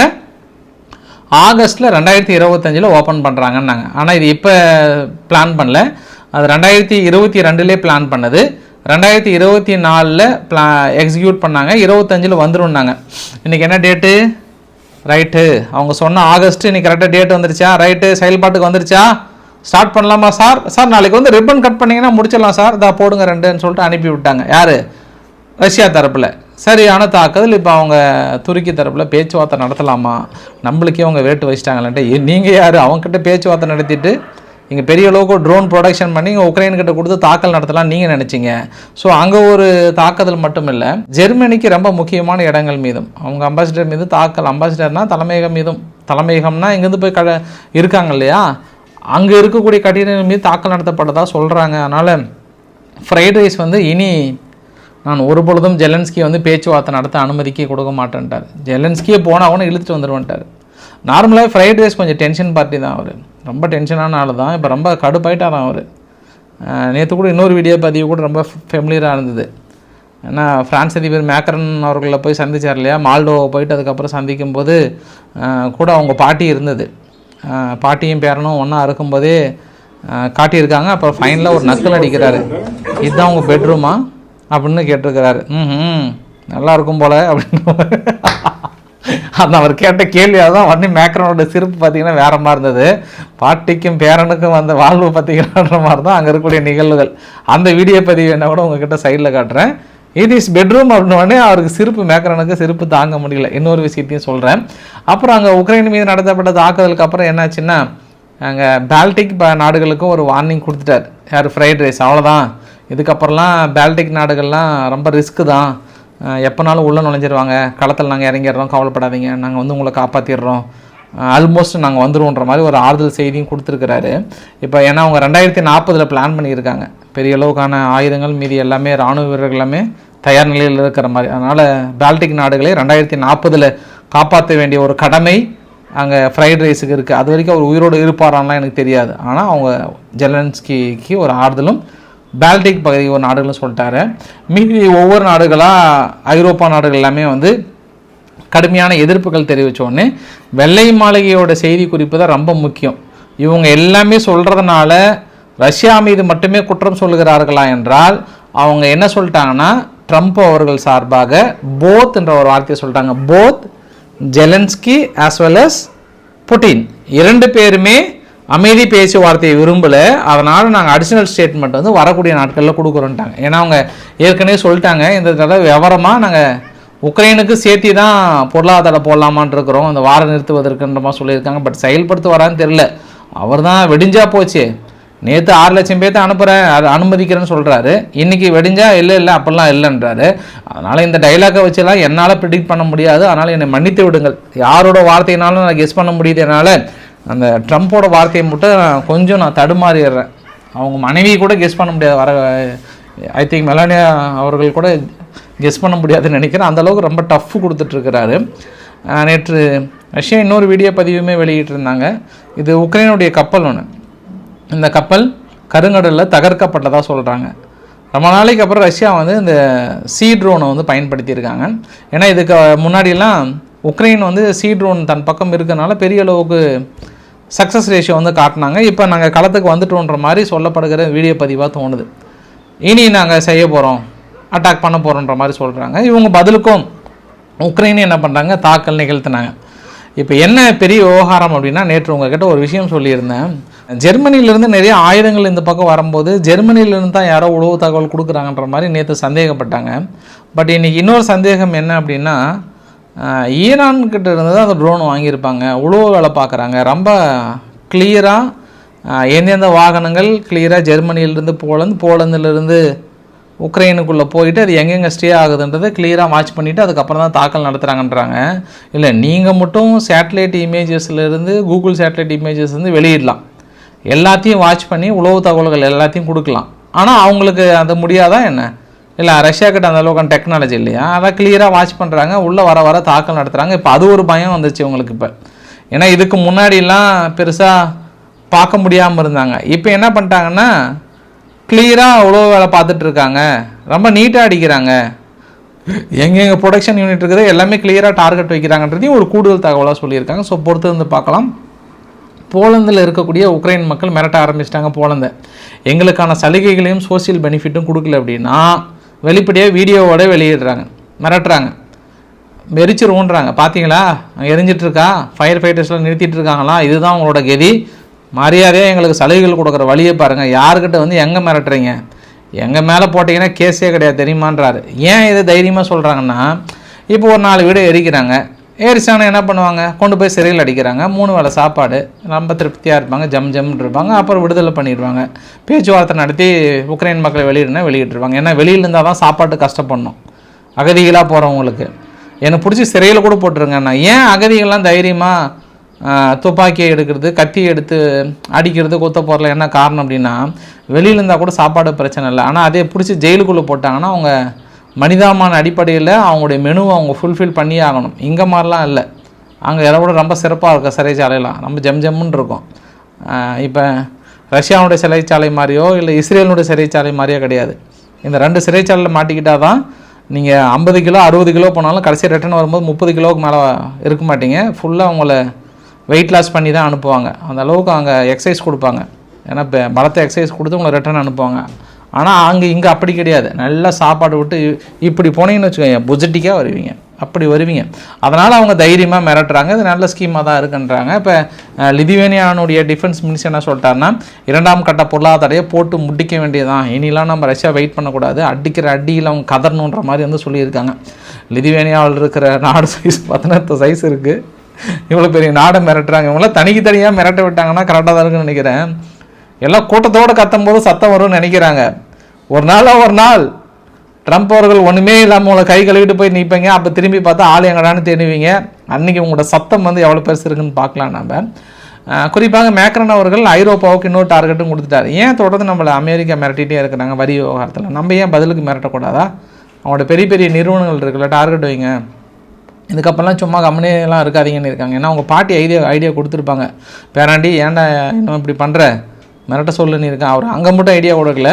ஆகஸ்ட்டில் ரெண்டாயிரத்தி இருபத்தஞ்சில் ஓப்பன் பண்ணுறாங்கன்னாங்க ஆனால் இது இப்போ பிளான் பண்ணல. அது ரெண்டாயிரத்தி இருபத்தி ரெண்டுலேயே பிளான் பண்ணது. ரெண்டாயிரத்தி இருபத்தி நாலில் பிளா எக்ஸிக்யூட் பண்ணாங்க. இருபத்தஞ்சில் வந்துருன்னாங்க இன்றைக்கி என்ன டேட்டு ரைட்டு அவங்க சொன்ன ஆகஸ்ட்டு இன்றைக்கி கரெக்டாக டேட் வந்துருச்சா? ரைட்டு செயல்பாட்டுக்கு வந்துருச்சா? ஸ்டார்ட் பண்ணலாமா சார்? சார் நாளைக்கு வந்து ரிப்பன் கட் பண்ணிங்கன்னா முடிச்சிடலாம் சார். இதா போடுங்க ரெண்டுன்னு சொல்லிட்டு அனுப்பி விட்டாங்க. யார்? ரஷ்யா தரப்பில். சரியான தாக்குதல். இப்போ அவங்க துருக்கி தரப்பில் பேச்சுவார்த்தை நடத்தலாமா? நம்மளுக்கே அவங்க வேட்டு வச்சிட்டாங்களான்ட்டு. நீங்கள் யார்? அவங்ககிட்ட பேச்சுவார்த்தை நடத்திட்டு இங்கே பெரிய அளவுக்கு ட்ரோன் ப்ரொடக்ஷன் பண்ணி இங்கே உக்ரைன்கிட்ட கொடுத்து தாக்கல் நடத்தலாம் நீங்கள் நினச்சிங்க. ஸோ அங்கே ஒரு தாக்குதல் மட்டும் இல்லை ஜெர்மனிக்கு ரொம்ப முக்கியமான இடங்கள் மீதும். அவங்க அம்பாசிடர் மீது தாக்கல் அம்பாசிடர்னா தலைமையகம் மீதும். தலைமையகம்னா இங்கேருந்து போய் க இருக்காங்க இல்லையா? அங்கே இருக்கக்கூடிய கட்டிடங்கள் மீது தாக்கல் நடத்தப்பட்டதாக சொல்கிறாங்க அதனால் ஃப்ரைட் ரைஸ் வந்து இனி நான் ஒரு பொழுதும் ஜெலன்ஸ்கி வந்து பேச்சுவார்த்தை நடத்த அனுமதிக்க கொடுக்க மாட்டேன்ட்டார். ஜெலன்ஸ்கியே போனால் அவனை இழுத்துட்டு வந்துடுவேன்ட்டார் நார்மலாக ஃப்ரைட் ரைஸ் கொஞ்சம் டென்ஷன் பார்ட்டி தான் அவர். ரொம்ப டென்ஷனான ஆள் தான். இப்போ ரொம்ப கடுப்பாயிட்டாராம் அவர். நேற்று கூட இன்னொரு வீடியோ பதிவு கூட ரொம்ப ஃபெமிலியராக இருந்தது. ஏன்னா ஃப்ரான்ஸ் அதிபர் மேக்ரன் அவர்களை போய் சந்திச்சார் இல்லையா? மால்டோவை போயிட்டு அதுக்கப்புறம் சந்திக்கும் போது கூட அவங்க பாட்டி இருந்தது. பாட்டியும் பேரனும் ஒன்றா இருக்கும்போதே காட்டியிருக்காங்க. அப்புறம் ஃபைனலாக ஒரு நக்கல் அடிக்கிறாரு. இதுதான் உங்கள் பெட்ரூமா அப்படின்னு கேட்டிருக்கிறாரு. ம் நல்லா இருக்கும் போல அப்படின்னு. அந்த அவர் கேட்ட கேள்வியாக தான் வந்து மேக்ரோனோட சிரிப்பு பார்த்தீங்கன்னா வேற மாதிரி இருந்தது. பாட்டிக்கும் பேரனுக்கும் வந்த வாழ்வு பார்த்தீங்கன்னா மாதிரி தான் அங்கே இருக்கக்கூடிய நிகழ்வுகள். அந்த வீடியோ பதிவு என்ன கூட உங்ககிட்ட சைடில் காட்டுறேன். இது இஸ் பெட்ரூம் அப்படின்னு அவருக்கு சிரிப்பு மேக்கரனுக்கு சிரிப்பு தாங்க முடியல. இன்னொரு விஷயத்தையும் சொல்கிறேன் அப்புறம் அங்கே உக்ரைன் மீது நடத்தப்பட்ட தாக்குதலுக்கு அப்புறம் என்னாச்சுன்னா அங்கே பால்டிக் நாடுகளுக்கும் ஒரு வார்னிங் கொடுத்துட்டார். யார் ஃப்ரைட் ரைஸ் அவ்வளோதான் இதுக்கப்புறம்லாம் பால்டிக் நாடுகள்லாம் ரொம்ப ரிஸ்க்கு தான். எப்போனாலும் உள்ளே நுழைஞ்சிருவாங்க. களத்தில் நாங்கள் இறங்கிடுறோம். கவலைப்படாதீங்க. நாங்கள் வந்து உங்களை காப்பாற்றிடுறோம் ஆல்மோஸ்ட் நாங்கள் வந்துடுவோன்ற மாதிரி ஒரு ஆறுதல் செய்தியும் கொடுத்துருக்கிறாரு. இப்போ ஏன்னா அவங்க ரெண்டாயிரத்தி நாற்பதில் பிளான் பண்ணியிருக்காங்க. பெரிய அளவுக்கான ஆயுதங்கள் மீதி எல்லாமே இராணுவ வீரர்கள் எல்லாமே தயார் நிலையில் இருக்கிற மாதிரி. அதனால் பால்டிக் நாடுகளை ரெண்டாயிரத்தி நாற்பதில் காப்பாற்ற வேண்டிய ஒரு கடமை அங்கே ஃப்ரைட் ரைஸுக்கு இருக்குது அது வரைக்கும் அவர் உயிரோடு இருப்பாரான்லாம் எனக்கு தெரியாது. ஆனால் அவங்க ஜெலன்ஸ்கிக்கு ஒரு ஆறுதலும் பால்டிக் பகுதி ஒரு சொல்லிட்டாரு. மீதி ஒவ்வொரு நாடுகளாக ஐரோப்பா நாடுகள் எல்லாமே வந்து கடுமையான எதிர்ப்புகள் தெரிவிச்ச வெள்ளை மாளிகையோட செய்தி குறிப்பு தான் ரொம்ப முக்கியம். இவங்க எல்லாமே சொல்கிறதுனால ரஷ்யா மீது மட்டுமே குற்றம் சொல்லுகிறார்களா என்றால் அவங்க என்ன சொல்லிட்டாங்கன்னா ட்ரம்ப் அவர்கள் சார்பாக போத் என்ற ஒரு வார்த்தையை சொல்லிட்டாங்க. Both Zelensky as well as Putin. இரண்டு பேருமே அமைதி பேச்சுவார்த்தையை விரும்பல. அதனால் நாங்கள் அடிஷ்னல் ஸ்டேட்மெண்ட் வந்து வரக்கூடிய நாட்களில் கொடுக்குறோன்ட்டாங்க. ஏன்னா அவங்க ஏற்கனவே சொல்லிட்டாங்க இந்த தடவை விவரமாக நாங்கள் உக்ரைனுக்கு சேர்த்தி தான் பொருளாதார போடலாமான் இருக்கிறோம். அந்த வாரம் நிறுத்துவதற்குன்ற மாதிரி சொல்லியிருக்காங்க. பட் செயல்படுத்த வரான்னு தெரில அவர் தான் வெடிஞ்சா போச்சு. நேற்று ஆறு லட்சம் பேர்த்த அனுப்புகிறேன் அது அனுமதிக்கிறேன்னு சொல்கிறாரு இன்றைக்கி வெடிஞ்சா இல்லை இல்லை அப்படிலாம் இல்லைன்றாரு. அதனால் இந்த டைலாக்கை வச்சுலாம் என்னால் ப்ரிடிக்ட் பண்ண முடியாது. அதனால் என்னை மன்னித்து விடுங்கள். யாரோட வார்த்தையினாலும் நான் கெஸ் பண்ண முடியுது என்னால். அந்த ட்ரம்ப்போட வார்த்தையை மட்டும் நான் கொஞ்சம் நான் தடுமாறிடுறேன். அவங்க மனைவி கூட கெஸ் பண்ண முடியாது. வர ஐ திங்க் மெலானியா அவர்கள் கூட கெஸ் பண்ண முடியாதுன்னு நினைக்கிறேன். அந்தளவுக்கு ரொம்ப டஃப் கொடுத்துட்ருக்கிறாரு நேற்று ரஷ்யா இன்னொரு வீடியோ பதிவுமே வெளியிட்டிருந்தாங்க. இது உக்ரைனுடைய கப்பல் ஒன்று இந்த கப்பல் கருங்கடலில் தகர்க்கப்பட்டதாக சொல்கிறாங்க ரொம்ப நாளைக்கு அப்புறம் ரஷ்யா வந்து இந்த சீ ட்ரோனை வந்து பயன்படுத்தியிருக்காங்க. ஏன்னா இதுக்கு முன்னாடியெல்லாம் உக்ரைன் வந்து சீ ட்ரோன் தன் பக்கம் இருக்கிறதுனால பெரிய அளவுக்கு சக்ஸஸ் ரேஷியோ வந்து காட்டினாங்க. இப்போ நாங்கள் களத்துக்கு வந்துட்டோன்ற மாதிரி சொல்லப்படுகிற வீடியோ பதிவாக தோணுது. இனி நாங்கள் செய்ய போகிறோம் அட்டாக் பண்ண போகிறோன்ற மாதிரி சொல்கிறாங்க இவங்க பதிலுக்கும் உக்ரைன் என்ன பண்ணுறாங்க தாக்கல் நிகழ்த்தினாங்க. இப்போ என்ன பெரிய விவகாரம் அப்படின்னா நேற்று உங்ககிட்ட ஒரு விஷயம் சொல்லியிருந்தேன். ஜெர்மனியிலேருந்து நிறைய ஆயுதங்கள் இந்த பக்கம் வரும்போது ஜெர்மனியிலேருந்து தான் யாரோ உளவு தகவல் கொடுக்குறாங்கன்ற மாதிரி நேற்று சந்தேகப்பட்டாங்க. பட் இன்றைக்கி இன்னொரு சந்தேகம் என்ன அப்படின்னா ஈரான்கிட்ட இருந்து தான் அந்த ட்ரோன் வாங்கியிருப்பாங்க. உழவு வேலை பார்க்குறாங்க. ரொம்ப கிளியராக எந்தெந்த வாகனங்கள் கிளியராக ஜெர்மனியிலேருந்து போலந்து போலந்துலேருந்து உக்ரைனுக்குள்ளே போயிட்டு அது எங்கெங்கே ஸ்டே ஆகுதுன்றதை கிளியராக வாட்ச் பண்ணிவிட்டு அதுக்கப்புறம் தான் தாக்கல் நடத்துகிறாங்கன்றாங்க இல்லை நீங்கள் மட்டும் சேட்டலைட் இமேஜஸ்லேருந்து கூகுள் சேட்டலைட் இமேஜஸ் வந்து வெளியிடலாம். எல்லாத்தையும் வாட்ச் பண்ணி உளவு தகவல்கள் எல்லாத்தையும் கொடுக்கலாம். ஆனால் அவங்களுக்கு அது முடியாதா என்ன? இல்லை ரஷ்யா கிட்ட அந்த அளவுக்கான டெக்னாலஜி இல்லையா? அதை கிளியராக வாட்ச் பண்ணுறாங்க உள்ளே வர வர தாக்கல் நடத்துகிறாங்க இப்போ அது ஒரு பயம் வந்துச்சு உங்களுக்கு இப்போ. ஏன்னா இதுக்கு முன்னாடிலாம் பெருசாக பார்க்க முடியாமல் இருந்தாங்க. இப்போ என்ன பண்ணிட்டாங்கன்னா கிளியராக அவ்வளோ வேலை பார்த்துட்டு இருக்காங்க. ரொம்ப நீட்டாக அடிக்கிறாங்க. எங்கெங்கே ப்ரொடக்ஷன் யூனிட் இருக்குது எல்லாமே கிளியராக டார்கெட் வைக்கிறாங்கன்றதையும் ஒரு கூடுதல் தகவலாக சொல்லியிருக்காங்க. ஸோ பொறுத்து வந்து பார்க்கலாம். போலந்தில் இருக்கக்கூடிய உக்ரைன் மக்கள் மிரட்ட ஆரம்பிச்சிட்டாங்க போலந்தை. எங்களுக்கான சலுகைகளையும் சோஷியல் பெனிஃபிட்டும் கொடுக்கல அப்படின்னா வெளிப்படையாக வீடியோவோட வெளியிடுறாங்க மிரட்டுறாங்க. வெறிச்சிருவோன்றாங்க பார்த்தீங்களா எரிஞ்சிட்ருக்கா? இருக்கா ஃபயர் ஃபைட்டர்ஸ்லாம் நிறுத்திட்டு இருக்காங்களா இதுதான் உங்களோட கதி. மரியாதையாக எங்களுக்கு சலுகைகள் கொடுக்குற வழியை பாருங்கள் யாருக்கிட்ட வந்து எங்கே மிரட்டுறீங்க? எங்கள் மேலே போட்டிங்கன்னா கேஸே கிடையாது தெரியுமான்றாரு. ஏன் இதை தைரியமாக சொல்கிறாங்கன்னா இப்போ ஒரு நாலு வீடு எரிக்கிறாங்க. ஏரிசானை என்ன பண்ணுவாங்க? கொண்டு போய் சிறையில் அடிக்கிறாங்க. மூணு வேளை சாப்பாடு. ரொம்ப திருப்தியாக இருப்பாங்க. ஜம் ஜம்னு இருப்பாங்க. அப்புறம் விடுதலை பண்ணிடுவாங்க. பேச்சுவார்த்தை நடத்தி உக்ரைன் மக்களை வெளியிடுனா வெளியிட்டுருவாங்க. ஏன்னா வெளியில் இருந்தால் தான் சாப்பாட்டு கஷ்டப்படணும். அகதிகளாக போகிறவங்களுக்கு எனக்கு பிடிச்சி சிறையில் கூட போட்டுருங்க நான் ஏன் அகதிகள்லாம் தைரியமாக துப்பாக்கியை எடுக்கிறது கத்தி எடுத்து அடிக்கிறது கொத்த போகிறல என்ன காரணம் அப்படின்னா வெளியில் இருந்தால் கூட சாப்பாடு பிரச்சனை இல்லை. ஆனால் அதே பிடிச்சி ஜெயிலுக்குள்ளே போட்டாங்கன்னா அவங்க மனிதாமான அடிப்படையில் அவங்களுடைய மெனுவை அவங்க ஃபுல்ஃபில் பண்ணியே ஆகணும். இங்கே மாதிரிலாம் இல்லை. அங்கே இதை விட ரொம்ப சிறப்பாக இருக்கும் சிறைச்சாலையெல்லாம் ரொம்ப ஜம் ஜம்முன்னு இருக்கும். இப்போ ரஷ்யாவுடைய சிறைச்சாலை மாதிரியோ இல்லை இஸ்ரேலுடைய சிறைச்சாலை மாதிரியோ கிடையாது. இந்த ரெண்டு சிறைச்சாலையில் மாட்டிக்கிட்டால் தான் நீங்கள் ஐம்பது கிலோ அறுபது கிலோ போனாலும் கடைசி ரிட்டர்ன் வரும்போது முப்பது கிலோவுக்கு மேலே இருக்க மாட்டீங்க. ஃபுல்லாக உங்களை வெயிட் லாஸ் பண்ணி தான் அனுப்புவாங்க. அந்த அளவுக்கு அங்கே எக்ஸசைஸ் கொடுப்பாங்க. ஏன்னா இப்போ பலத்தை எக்ஸசைஸ் கொடுத்து உங்களை ரிட்டர்ன் அனுப்புவாங்க. ஆனால் அங்கே இங்கே அப்படி கிடையாது. நல்லா சாப்பாடு விட்டு இப்படி போனீங்கன்னு வச்சுக்கோங்க புஜட்டிக்காக வருவீங்க. அப்படி வருவீங்க. அதனால் அவங்க தைரியமாக மிரட்டுறாங்க. இது நல்ல ஸ்கீமாக தான் இருக்குன்றாங்க. இப்போ லிதுவேனியானுடைய டிஃபென்ஸ் மினிஸ்டர் என்ன சொல்லிட்டாருன்னா இரண்டாம் கட்ட பொருளாதாரையை போட்டு முடிக்க வேண்டியதான் இனிலாம் நம்ம ரஷ்யா வெயிட் பண்ணக்கூடாது. அடிக்கிற அடியில் அவங்க கதறணுன்ற மாதிரி வந்து சொல்லியிருக்காங்க. லிதுவேனியாவில் இருக்கிற நாடு சைஸ் பதினெட்டு சைஸ் இருக்குது இவ்வளோ பெரிய நாடை மிரட்டுறாங்க. இவங்களாம் தனிக்கு தனியாக மிரட்ட விட்டாங்கன்னா கரெக்டாக தான் இருக்குன்னு நினைக்கிறேன். எல்லாம் கூட்டத்தோடு கத்தும் போது சத்தம் வரும்னு நினைக்கிறாங்க. ஒரு நாள் ஒரு நாள். ட்ரம்ப் அவர்கள் ஒன்றுமே இல்லாமல் உங்களை கை கழுவிட்டு போய் நிற்பீங்க அப்போ திரும்பி பார்த்தா ஆள் எங்கடான்னு தேடுவீங்க. அன்றைக்கி உங்களோட சத்தம் வந்து எவ்வளோ பெருசு இருக்குன்னு பார்க்கலாம் நம்ம குறிப்பாக மேக்ரன் அவர்கள் ஐரோப்பாவுக்கு இன்னொரு டார்கெட்டும் கொடுத்துட்டாரு. ஏன் தொடர்ந்து நம்மளை அமெரிக்கா மிரட்டிகிட்டே இருக்கிறாங்க வரி விவகாரத்தில்? நம்ம ஏன் பதிலுக்கு மிரட்டக்கூடாதா? அவங்களோட பெரிய பெரிய நிறுவனங்கள் இருக்குல்ல டார்கெட் வைங்க. இதுக்கப்புறம்லாம் சும்மா கம்பெனியெல்லாம் இருக்காதீங்கன்னு இருக்காங்க. ஏன்னா உங்கள் பாட்டி ஐடியா ஐடியா கொடுத்துருப்பாங்க. பேராண்டி ஏன்டா இன்னும் இப்படி பண்ணுற மிரட்ட சொல்லுன்னு இருக்கேன் அவர் அங்கே மட்டும் ஐடியா கொடுக்கல.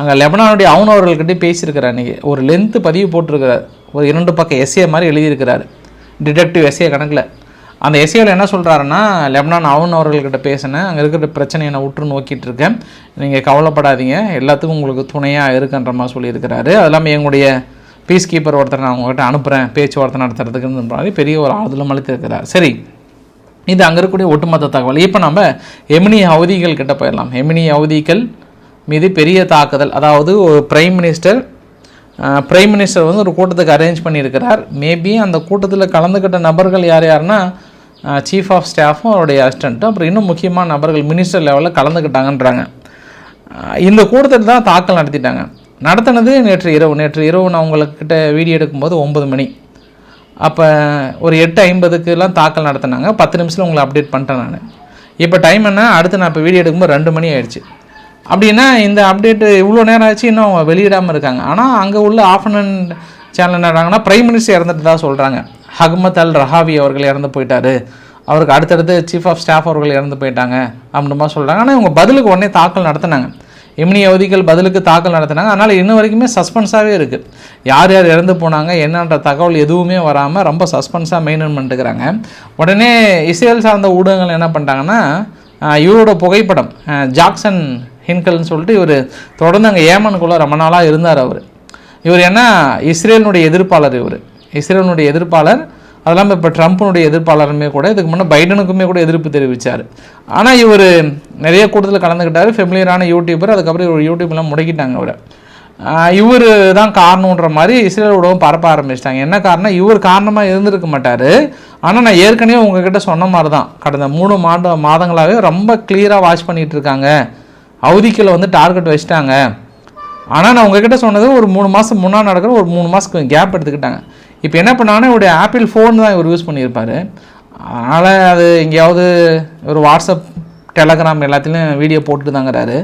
அங்கே லெபனானுடைய அவன் அவர்கள்கிட்ட பேசியிருக்கிறார் அன்றைக்கி ஒரு லென்த்து பதிவு போட்டிருக்கிறார். ஒரு இரண்டு பக்கம் எஸ்ஏ மாதிரி எழுதியிருக்கிறார். டிடெக்டிவ் எஸ்ஏ கணக்கில். அந்த எஸ்ஏவில் என்ன சொல்கிறாருன்னா லெபனான் அவன் அவர்கள்கிட்ட பேசினேன். அங்கே இருக்கிற பிரச்சனையை நான் உற்று நோக்கிட்டு இருக்கேன். நீங்கள் கவலைப்படாதீங்க. எல்லாத்துக்கும் உங்களுக்கு துணையாக இருக்குன்ற மாதிரி சொல்லியிருக்கிறாரு. அது இல்லாமல் எங்களுடைய பீஸ் கீப்பர் ஒருத்தர் நான் உங்கள்கிட்ட அனுப்புகிறேன் பேச்சுவார்த்தை நடத்துறதுக்குன்னு மாதிரி பெரிய ஒரு ஆறுதலும் அளித்திருக்கிறார். சரி. இது அங்கே இருக்கக்கூடிய ஒட்டுமொத்த தகவல். இப்போ நம்ம எமினி அவதிகள் கிட்ட போயிடலாம். எமினி அவதிகள் மீது பெரிய தாக்குதல். அதாவது ஒரு பிரைம் மினிஸ்டர் பிரைம் மினிஸ்டர் வந்து ஒரு கூட்டத்துக்கு அரேஞ்ச் பண்ணியிருக்கிறார். மேபி அந்த கூட்டத்தில் கலந்துக்கிட்ட நபர்கள் யார் யாருன்னா சீஃப் ஆஃப் ஸ்டாஃபும் அவருடைய அசிஸ்டண்ட்டும் அப்புறம் இன்னும் முக்கியமான நபர்கள் மினிஸ்டர் லெவலில் கலந்துக்கிட்டாங்கன்றாங்க இந்த கூட்டத்தில் தான் தாக்கல் நடத்திட்டாங்க. நடத்தினது நேற்று இரவு. நேற்று இரவு நான் உங்கள்கிட்ட வீடியோ எடுக்கும்போது ஒம்பது மணி. அப்போ ஒரு எட்டு ஐம்பதுக்குலாம் தாக்கல் நடத்தினாங்க. பத்து நிமிஷத்தில் உங்களை அப்டேட் பண்ணிட்டேன் நான். இப்போ டைம் என்ன? அடுத்து நான் இப்போ வீடியோ எடுக்கும்போது ரெண்டு மணி ஆயிடுச்சு. அப்படின்னா இந்த அப்டேட்டு இவ்வளோ நேரம் ஆச்சு இன்னும் அவங்க வெளியிடாமல் இருக்காங்க. ஆனால் அங்கே உள்ள ஆஃபனன் சேனல் என்னறாங்கன்னா பிரைம் மினிஸ்டர் இறந்துட்டு தான் சொல்கிறாங்க ஹக்மத் அல் ரஹாவி அவர்கள் இறந்து போயிட்டார். அவருக்கு அடுத்தடுத்து சீஃப் ஆஃப் ஸ்டாஃப் அவர்கள் இறந்து போயிட்டாங்க அப்படின்னுமா சொல்கிறாங்க ஆனால் இவங்க பதிலுக்கு உடனே தாக்கல் நடத்தினாங்க. எம்னி அவதிகள் பதிலுக்கு தாக்கல் நடத்தினாங்க. அதனால் இன்ன வரைக்குமே சஸ்பென்ஸாகவே இருக்குது யார் யார் இறந்து போனாங்க என்னன்ற தகவல் எதுவுமே வராமல் ரொம்ப சஸ்பென்ஸாக மெயின்டைன் பண்ணிட்டுக்கிறாங்க உடனே இஸ்ரேல் சார்ந்த ஊடகங்கள் என்ன பண்ணிட்டாங்கன்னா இவரோட புகைப்படம் ஜாக்சன் ஹின்கல்னு சொல்லிட்டு இவர் தொடர்ந்து அங்கே ஏமனுக்குள்ளே ரொம்ப நாளாக இருந்தார் அவர். இவர் என்ன? இஸ்ரேலினுடைய எதிர்ப்பாளர் இவர். இஸ்ரேலினுடைய எதிர்ப்பாளர் அதெல்லாம் இப்போ ட்ரம்ப்பினுடைய எதிர்ப்பாளருமே கூட இதுக்கு முன்னே பைடனுக்குமே கூட எதிர்ப்பு தெரிவித்தார் ஆனால் இவர் நிறைய கூட்டத்தில் கலந்துக்கிட்டார் ஃபெமிலியரான யூடியூபர் அதுக்கப்புறம் இவர் யூடியூப்லாம் முடக்கிட்டாங்க அவரை. இவர் தான் காரணன்ற மாதிரி இஸ்ரேல் ஊடகம் பரப்ப ஆரம்பிச்சிட்டாங்க. என்ன காரணம் இவர் காரணமாக இருந்திருக்க மாட்டார். ஆனால் நான் ஏற்கனவே உங்ககிட்ட சொன்ன மாதிரி தான் கடந்த மூணு மாத மாதங்களாகவே ரொம்ப கிளியராக வாட்ச் பண்ணிகிட்டு இருக்காங்க. அவதிக்கில் வந்து டார்கெட் வச்சுட்டாங்க. ஆனால் நான் உங்ககிட்ட சொன்னது ஒரு மூணு மாதம் முன்னாடி நடக்கிற ஒரு மூணு மாதத்துக்கு கேப் எடுத்துக்கிட்டாங்க. இப்போ என்ன பண்ணாங்கன்னா இவருடைய ஆப்பிள் ஃபோன் தான் இவர் யூஸ் பண்ணியிருப்பார். அதனால் அது எங்கேயாவது ஒரு வாட்ஸ்அப் டெலகிராம் எல்லாத்துலேயும் வீடியோ போட்டுட்டு தாங்கிறாரு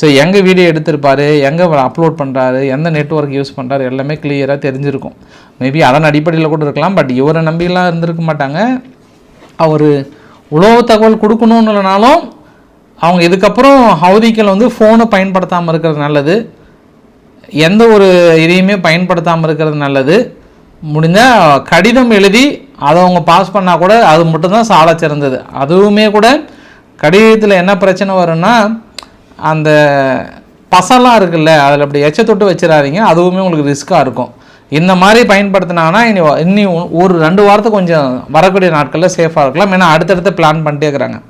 ஸோ எங்கே வீடியோ எடுத்திருப்பார் எங்கே அப்லோட் பண்ணுறாரு எந்த நெட்வொர்க் யூஸ் பண்ணுறாரு எல்லாமே கிளியராக தெரிஞ்சிருக்கும். மேபி அதன் அடிப்படையில் கூட இருக்கலாம் பட் இவரை நம்பிலாம் இருந்திருக்க மாட்டாங்க. அவர் உளவு தகவல் கொடுக்கணும்னு இல்லைனாலும் அவங்க இதுக்கப்புறம் ஹவுதிக்கள் வந்து ஃபோனை பயன்படுத்தாமல் இருக்கிறது நல்லது. எந்த ஒரு இதையுமே பயன்படுத்தாமல் இருக்கிறது நல்லது. முடிஞ்சால் கடிதம் எழுதி அதை அவங்க பாஸ் பண்ணால் கூட அது மட்டும்தான் சாலை சிறந்தது. அதுவுமே கூட கடிதத்தில் என்ன பிரச்சனை வரும்னா அந்த பசலாம் இருக்குல்ல அதில் அப்படி எச்ச தொட்டு வச்சிடாதீங்க அதுவுமே உங்களுக்கு ரிஸ்க்காக இருக்கும். இந்த மாதிரி பயன்படுத்தினாங்கன்னா இனி இன்னி ஒரு ரெண்டு வாரத்துக்கு கொஞ்சம் வரக்கூடிய நாட்களில் சேஃபாக இருக்கலாம். ஏன்னா அடுத்தடுத்து பிளான் பண்ணிட்டே இருக்கிறாங்க.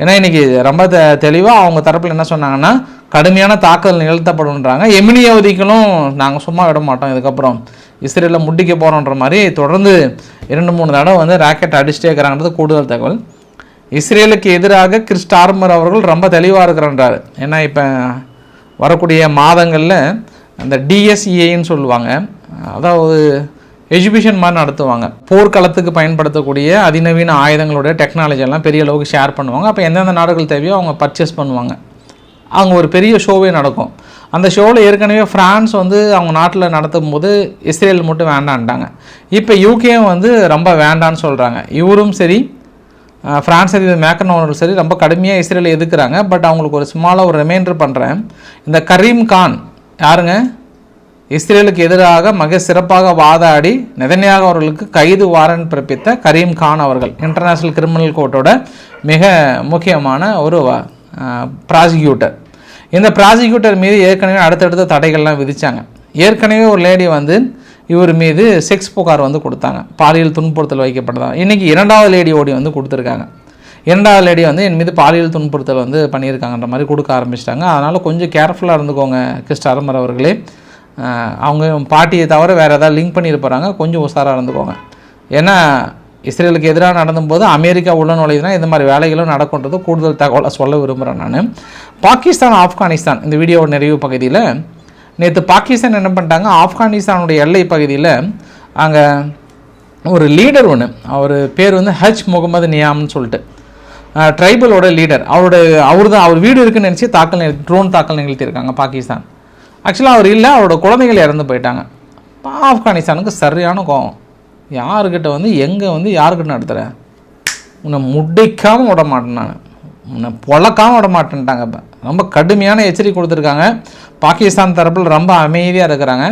ஏன்னா இன்னைக்கு ரொம்ப தெ தெளிவாக அவங்க தரப்பில் என்ன சொன்னாங்கன்னா கடுமையான தாக்குதல் நிகழ்த்தப்படும்ன்றாங்க. எமினியவதிகளும் நாங்கள் சும்மா விட மாட்டோம். இதுக்கப்புறம் இஸ்ரேலில் முட்டிக்க போகிறோன்ற மாதிரி தொடர்ந்து இரண்டு மூணு தடவை வந்து ராக்கெட் அடிச்சுட்டே இருக்கிறாங்கிறது கூடுதல் தகவல். இஸ்ரேலுக்கு எதிராக கிறிஸ்ட் ஆர்மர் அவர்கள் ரொம்ப தெளிவாக இருக்கிறன்றார் ஏன்னா இப்போ வரக்கூடிய மாதங்களில் அந்த டிஎஸ்இஏன்னு சொல்லுவாங்க. அதாவது எஜுகேஷன் மாதிரி நடத்துவாங்க. போர்க்களத்துக்கு பயன்படுத்தக்கூடிய அதிநவீன ஆயுதங்களுடைய டெக்னாலஜி எல்லாம் பெரிய அளவுக்கு ஷேர் பண்ணுவாங்க. அப்போ எந்தெந்த நாடுகள் தேவையோ அவங்க பர்ச்சேஸ் பண்ணுவாங்க. அங்கே ஒரு பெரிய ஷோவே நடக்கும். அந்த ஷோவில் ஏற்கனவே ஃப்ரான்ஸ் வந்து அவங்க நாட்டில் நடத்தும் போது இஸ்ரேல் மட்டும் வேண்டான்ட்டாங்க. இப்போ யூகேயும் வந்து ரொம்ப வேண்டான்னு சொல்கிறாங்க இவரும் சரி ஃப்ரான்ஸ் அதிபர் மேக்கன் சரி ரொம்ப கடுமையாக இஸ்ரேலை எதுக்குறாங்க பட் அவங்களுக்கு ஒரு சும்மாலாக ஒரு ரிமைண்டர் பண்ணுறேன் இந்த கரீம் கான் யாருங்க? இஸ்ரேலுக்கு எதிராக மிக சிறப்பாக வாதாடி நெதன்யாக அவர்களுக்கு கைது வாரண்ட் பிறப்பித்த கரீம் கான் அவர்கள் இன்டர்நேஷ்னல் கிரிமினல் கோர்ட்டோட மிக முக்கியமான ஒரு ப்ராசிக்யூட்டர் இந்த ப்ராசிக்யூட்டர் மீது ஏற்கனவே அடுத்தடுத்த தடைகள்லாம் விதித்தாங்க ஏற்கனவே ஒரு லேடி வந்து இவர் மீது செக்ஸ் புகார் வந்து கொடுத்தாங்க. பாலியல் துன்புறுத்தல் வைக்கப்பட்டதாக இன்றைக்கி இரண்டாவது லேடி ஓடி வந்து கொடுத்துருக்காங்க. இரண்டாவது லேடி வந்து என் மீது பாலியல் துன்புறுத்தல் வந்து பண்ணியிருக்காங்கன்ற மாதிரி கொடுக்க ஆரம்பிச்சிட்டாங்க. அதனால் கொஞ்சம் கேர்ஃபுல்லாக இருந்துக்கோங்க கிறிஸ்ட அரமர் அவர்களே அவங்க பாட்டியை தவிர வேறு ஏதாவது லிங்க் பண்ணிட்டு போகிறாங்க கொஞ்சம் உஷாராக இருந்துக்கோங்க ஏன்னா இஸ்ரேலுக்கு எதிராக நடந்தபோது அமெரிக்கா உள்ள நுழையுதுனா இந்த மாதிரி வேலைகளும் நடக்குன்றது கூடுதல் தகவலை சொல்ல விரும்புகிறேன் நான். பாகிஸ்தான் ஆப்கானிஸ்தான் இந்த வீடியோவோட நிறைவு பகுதியில் நேற்று பாகிஸ்தான் என்ன பண்ணிட்டாங்க ஆப்கானிஸ்தானுடைய எல்லை பகுதியில் அங்கே ஒரு லீடர் ஒன்று அவர் பேர் வந்து ஹஜ் முகமது நியாம்னு சொல்லிட்டு. ட்ரைபலோட லீடர் அவரோட அவர் தான் அவர் வீடு இருக்குன்னு நினச்சி தாக்கல் ட்ரோன் தாக்கல் நிகழ்த்தியிருக்காங்க பாகிஸ்தான். ஆக்சுவலாக அவர் இல்லை அவரோட குழந்தைகள் இறந்து போயிட்டாங்க. ஆப்கானிஸ்தானுக்கு சரியான கோவம். யாருக்கிட்ட வந்து எங்கே வந்து யாருக்கிட்ட நடத்துகிறேன் உன்னை முடைக்காமல் விட மாட்டேன் நான் உன்னை பொழக்காமல் விட மாட்டேன்ட்டாங்க இப்போ. ரொம்ப கடுமையான எச்சரிக்கை கொடுத்துருக்காங்க. பாகிஸ்தான் தரப்பில் ரொம்ப அமைதியாக இருக்கிறாங்க.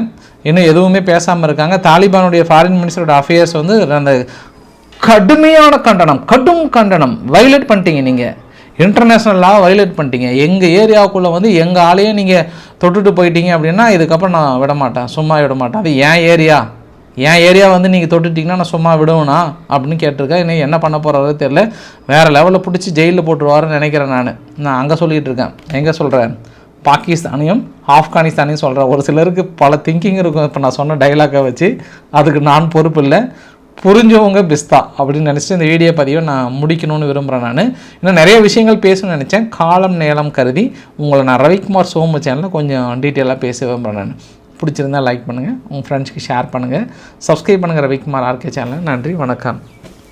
இன்னும் எதுவுமே பேசாமல் இருக்காங்க. தாலிபானுடைய ஃபாரின் மினிஸ்டரோட அஃபேர்ஸ் வந்து அந்த கடுமையான கண்டனம் கடும் கண்டனம். வயலேட் பண்ணிட்டீங்க நீங்கள் இன்டர்நேஷ்னல் லா வயலேட் பண்ணிட்டீங்க. எங்கள் ஏரியாவுக்குள்ளே வந்து எங்கள் ஆளையே நீங்கள் தொட்டுட்டு போயிட்டீங்க அப்படின்னா இதுக்கப்புறம் நான் விட மாட்டேன் சும்மா விட மாட்டேன் அது என் ஏரியா. என் ஏரியா வந்து நீங்கள் தொட்டுட்டிங்கன்னா நான் சும்மா விடுவேனா அப்படின்னு கேட்டிருக்கேன் இன்னும் என்ன பண்ண போகிறாரோ தெரில வேறு லெவலில் பிடிச்சி ஜெயிலில் போட்டுருவாருன்னு நினைக்கிறேன் நான். நான் அங்கே சொல்லிகிட்டு இருக்கேன். எங்கே சொல்கிறேன் பாகிஸ்தானையும் ஆப்கானிஸ்தானையும் சொல்கிறேன் ஒரு சிலருக்கு பல திங்கிங் இருக்கும். இப்போ நான் சொன்ன டைலாக்கை வச்சு அதுக்கு நான் பொறுப்பு இல்லை. புரிஞ்சவங்க பிஸ்தா அப்படின்னு நினச்சிட்டு இந்த வீடியோ பதிவை நான் முடிக்கணும்னு விரும்புகிறேன் நான். இன்னும் நிறைய விஷயங்கள் பேசணும்னு நினச்சேன். காலம் நேரம் கருதி உங்களை நான் ரவிக்குமார் சோமு சேனலில் கொஞ்சம் டீட்டெயிலாக பேச விரும்புகிறேன் நான். பிடிச்சிருந்தா லைக் பண்ணுங்கள் உங்கள் ஃப்ரெண்ட்ஸ்க்கு ஷேர் பண்ணுங்கள் சப்ஸ்கிரைப் பண்ணுங்கள் ரவிக்குமார் ஆர்கே சேனல் நன்றி வணக்கம்.